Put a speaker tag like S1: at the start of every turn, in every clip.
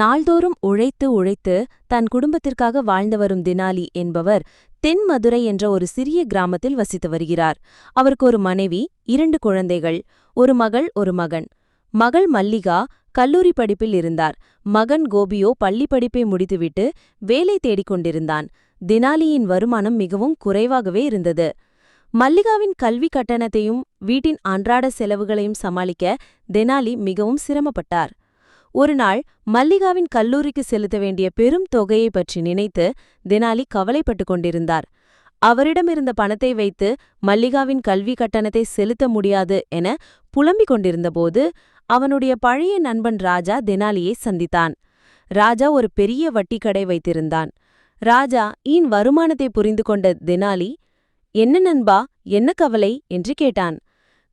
S1: நாள்தோறும் உழைத்து உழைத்து தன் குடும்பத்திற்காக வாழ்ந்து வரும் தினாலி என்பவர் தென்மதுரை என்ற ஒரு சிறிய கிராமத்தில் வசித்து வருகிறார். அவருக்கு ஒரு மனைவி இரண்டு குழந்தைகள் ஒரு மகள் ஒரு மகன். மகள் மல்லிகா கல்லூரி படிப்பில் இருந்தார். மகன் கோபியோ பள்ளி படிப்பை முடித்துவிட்டு வேலை தேடிக் கொண்டிருந்தான். தினாலியின் வருமானம் மிகவும் குறைவாகவே இருந்தது. மல்லிகாவின் கல்வி கட்டணத்தையும் வீட்டின் அன்றாட செலவுகளையும் சமாளிக்க தெனாலி மிகவும் சிரமப்பட்டார். ஒருநாள் மல்லிகாவின் கல்லூரிக்கு செலுத்த வேண்டிய பெரும் தொகையை பற்றி நினைத்து தெனாலி கவலைப்பட்டுக் கொண்டிருந்தார். அவரிடமிருந்த பணத்தை வைத்து மல்லிகாவின் கல்வி கட்டணத்தை செலுத்த முடியாது என புலம்பிக் கொண்டிருந்தபோது அவனுடைய பழைய நண்பன் ராஜா தெனாலியை சந்தித்தான். ராஜா ஒரு பெரிய வட்டிக்கடை வைத்திருந்தான். ராஜா ஈன் வருமானத்தை புரிந்து கொண்ட தெனாலி என்ன நண்பா என்ன கவலை? என்று கேட்டான்.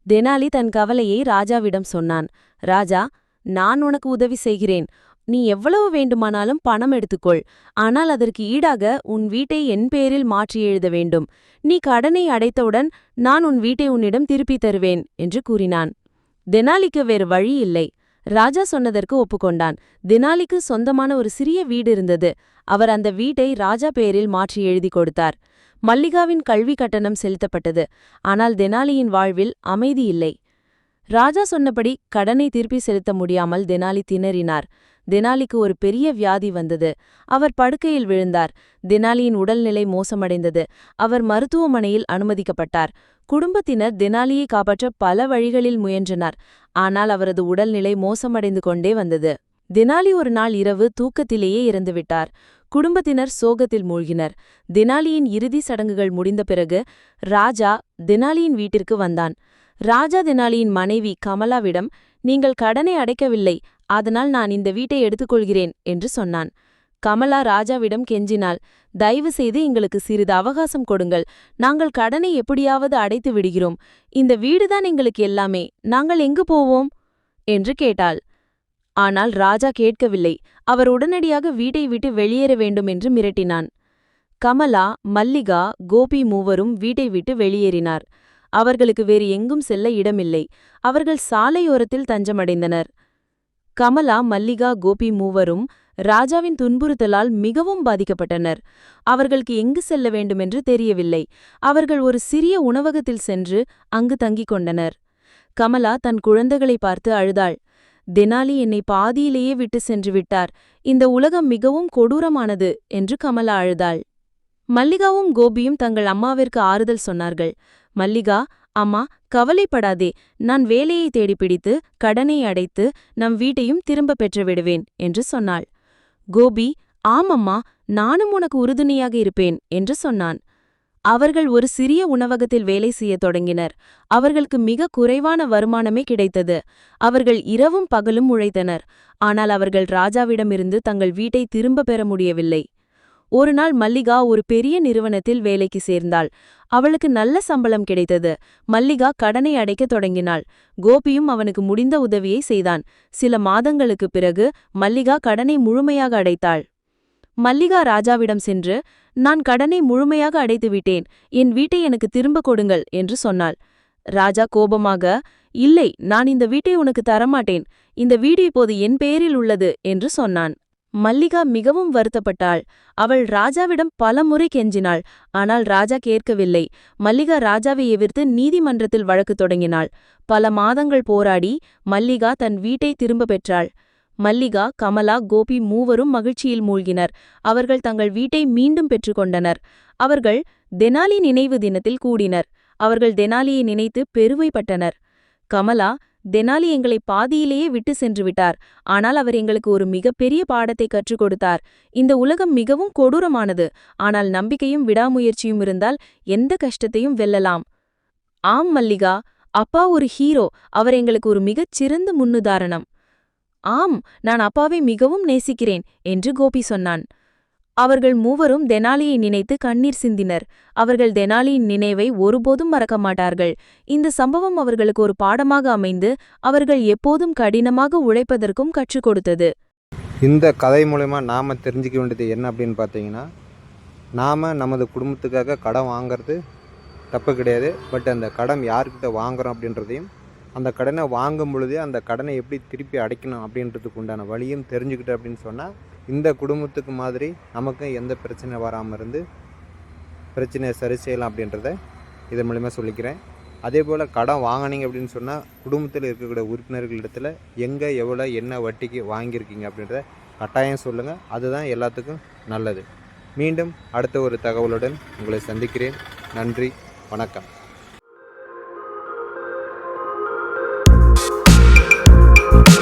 S1: தெனாலி தன் கவலையை ராஜாவிடம் சொன்னான். ராஜா நான் உனக்கு உதவி செய்கிறேன். நீ எவ்வளவு வேண்டுமானாலும் பணம் எடுத்துக்கொள். ஆனால் அதற்கு ஈடாக உன் வீட்டை என் பெயரில் மாற்றி எழுத வேண்டும். நீ கடனை அடைத்தவுடன் நான் உன் வீட்டை உன்னிடம் திருப்பித் தருவேன் என்று கூறினான். தெனாலிக்கு வேறு வழி இல்லை. ராஜா சொன்னதற்கு ஒப்புக்கொண்டான். தெனாலிக்கு சொந்தமான ஒரு சிறிய வீடு இருந்தது. அவர் அந்த வீட்டை ராஜா பெயரில் மாற்றி எழுதி கொடுத்தார். மல்லிகாவின் கல்வி கட்டணம் செலுத்தப்பட்டது. ஆனால் தெனாலியின் வாழ்வில் அமைதி இல்லை. ராஜா சொன்னபடி கடனை திருப்பி செலுத்த முடியாமல் தெனாலி திணறினார். தெனாலிக்கு ஒரு பெரிய வியாதி வந்தது. அவர் படுக்கையில் விழுந்தார். தெனாலியின் உடல்நிலை மோசமடைந்தது. அவர் மருத்துவமனையில் அனுமதிக்கப்பட்டார். குடும்பத்தினர் தெனாலியை காப்பாற்ற பல வழிகளில் முயன்றனர். ஆனால் அவரது உடல்நிலை மோசமடைந்து கொண்டே வந்தது. தினாலி ஒரு நாள் இரவு தூக்கத்திலேயே இறந்துவிட்டார். குடும்பத்தினர் சோகத்தில் மூழ்கினர். தெனாலியின் இறுதி சடங்குகள் முடிந்த பிறகு ராஜா தெனாலியின் வீட்டிற்கு வந்தான். ராஜா தெனாலியின் மனைவி கமலாவிடம் நீங்கள் கடனை அடைக்கவில்லை அதனால் நான் இந்த வீட்டை எடுத்துக்கொள்கிறேன் என்று சொன்னான். கமலா ராஜாவிடம் கெஞ்சினாள். தயவு செய்து எங்களுக்கு சிறிது அவகாசம் கொடுங்கள். நாங்கள் கடனை எப்படியாவது அடைத்து விடுகிறோம். இந்த வீடுதான் எங்களுக்கு எல்லாமே. நாங்கள் எங்கு போவோம்? என்று கேட்டாள். ஆனால் ராஜா கேட்கவில்லை. அவர் உடனடியாக வீட்டை விட்டு வெளியேற வேண்டும் என்று மிரட்டினான். கமலா மல்லிகா கோபி மூவரும் வீட்டை விட்டு வெளியேறினார். அவர்களுக்கு வேறு எங்கும் செல்ல இடமில்லை. அவர்கள் சாலையோரத்தில் தஞ்சமடைந்தனர். கமலா மல்லிகா கோபி மூவரும் ராஜாவின் துன்புறுத்தலால் மிகவும் பாதிக்கப்பட்டனர். அவர்களுக்கு எங்கு செல்ல வேண்டுமென்று தெரியவில்லை. அவர்கள் ஒரு சிறிய உணவகத்தில் சென்று அங்கு தங்கிக் கொண்டனர். கமலா தன் குழந்தைகளை பார்த்து அழுதாள். தெனாலி என்னை பாதியிலேயே விட்டு சென்று விட்டார். இந்த உலகம் மிகவும் கொடூரமானது என்று கமலா அழுதாள். மல்லிகாவும் கோபியும் தங்கள் அம்மாவிற்கு ஆறுதல் சொன்னார்கள். மல்லிகா அம்மா கவலைப்படாதே. நான் வேலையை தேடி பிடித்து கடனை அடைத்து நம் வீட்டையும் திரும்ப பெற்று விடுவேன் என்று சொன்னாள். கோபி ஆமம்மா நானும் உனக்கு உறுதுணையாக இருப்பேன் என்று சொன்னான். அவர்கள் ஒரு சிறிய உணவகத்தில் வேலை செய்யத் தொடங்கினர். அவர்களுக்கு மிக குறைவான வருமானமே கிடைத்தது. அவர்கள் இரவும் பகலும் உழைத்தனர். ஆனால் அவர்கள் ராஜாவிடமிருந்து தங்கள் வீட்டை திரும்ப பெற முடியவில்லை. ஒரு நாள் மல்லிகா ஒரு பெரிய நிறுவனத்தில் வேலைக்கு சேர்ந்தாள். அவளுக்கு நல்ல சம்பளம் கிடைத்தது. மல்லிகா கடனை அடைக்கத் தொடங்கினாள். கோபியும் அவனுக்கு முடிந்த உதவியை செய்தான். சில மாதங்களுக்குப் பிறகு மல்லிகா கடனை முழுமையாக அடைத்தாள். மல்லிகா ராஜாவிடம் சென்று நான் கடனை முழுமையாக அடைத்துவிட்டேன் என் வீட்டை எனக்கு திரும்ப கொடுங்கள் என்று சொன்னாள். ராஜா கோபமாக இல்லை நான் இந்த வீட்டை உனக்கு தரமாட்டேன். இந்த வீடு இப்போது என் பெயரில் உள்ளது என்று சொன்னான். மல்லிகா மிகவும் வருத்தப்பட்டாள். அவள் ராஜாவிடம் பலமுறை கெஞ்சினாள். ஆனால் ராஜா கேட்கவில்லை. மல்லிகா ராஜாவை எதிர்த்து நீதிமன்றத்தில் வழக்கு தொடங்கினாள். பல மாதங்கள் போராடி மல்லிகா தன் வீட்டை திரும்ப பெற்றாள். மல்லிகா கமலா கோபி மூவரும் மகிழ்ச்சியில் மூழ்கினர். அவர்கள் தங்கள் வீட்டை மீண்டும் பெற்றுக்கொண்டனர் அவர்கள் தெனாலி நினைவு தினத்தில் கூடினர். அவர்கள் தெனாலியை நினைத்து பெருமைப்பட்டனர். கமலா தெனாலி எங்களை பாதியிலேயே விட்டு சென்று விட்டார். ஆனால் அவர் எங்களுக்கு ஒரு மிகப்பெரிய பாடத்தை கற்றுக் கொடுத்தார். இந்த உலகம் மிகவும் கொடூரமானது. ஆனால் நம்பிக்கையும் விடாமுயற்சியும் இருந்தால் எந்த கஷ்டத்தையும் வெல்லலாம். ஆம் மல்லிகா. அப்பா ஒரு ஹீரோ. அவர் எங்களுக்கு ஒரு மிகச் சிறந்த முன்னுதாரணம். ஆம் நான் அப்பாவை மிகவும் நேசிக்கிறேன் என்று கோபி சொன்னான். அவர்கள் மூவரும் தெனாலியை நினைத்து கண்ணீர் சிந்தினர். அவர்கள் தெனாலியின் நினைவை ஒருபோதும் மறக்க மாட்டார்கள் இந்த சம்பவம் அவர்களுக்கு ஒரு பாடமாக அமைந்து அவர்கள் எப்போதும் கடினமாக உழைப்பதற்கும் கற்றுக் கொடுத்தது.
S2: இந்த கதை மூலயமா நாம் தெரிஞ்சுக்க வேண்டியது என்ன அப்படின்னு பார்த்தீங்கன்னா நாம் நமது குடும்பத்துக்காக கடன் வாங்குறது தப்பு கிடையாது. பட் அந்த கடன் யார்கிட்ட வாங்குறோம் அப்படின்றதையும் அந்த கடனை வாங்கும் பொழுதே அந்த கடனை எப்படி திருப்பி அடைக்கணும் அப்படின்றதுக்கு உண்டான வழியும் தெரிஞ்சுக்கிட்டு அப்படின்னு சொன்னால் இந்த குடும்பத்துக்கு மாதிரி நமக்கும் எந்த பிரச்சனை வராமல் இருந்து பிரச்சனையை சரி செய்யலாம் அப்படின்றத இதன் மூலிமா சொல்லிக்கிறேன். அதே போல் கடன் வாங்கினீங்க அப்படின்னு சொன்னால் குடும்பத்தில் இருக்கக்கூடிய உறுப்பினர்கள் இடத்துல எங்கே எவ்வளோ என்ன வட்டிக்கு வாங்கியிருக்கீங்க அப்படின்றத கட்டாயம் சொல்லுங்கள் அதுதான் எல்லாத்துக்கும் நல்லது. மீண்டும் அடுத்த ஒரு தகவலுடன் உங்களை சந்திக்கிறேன். நன்றி வணக்கம். good.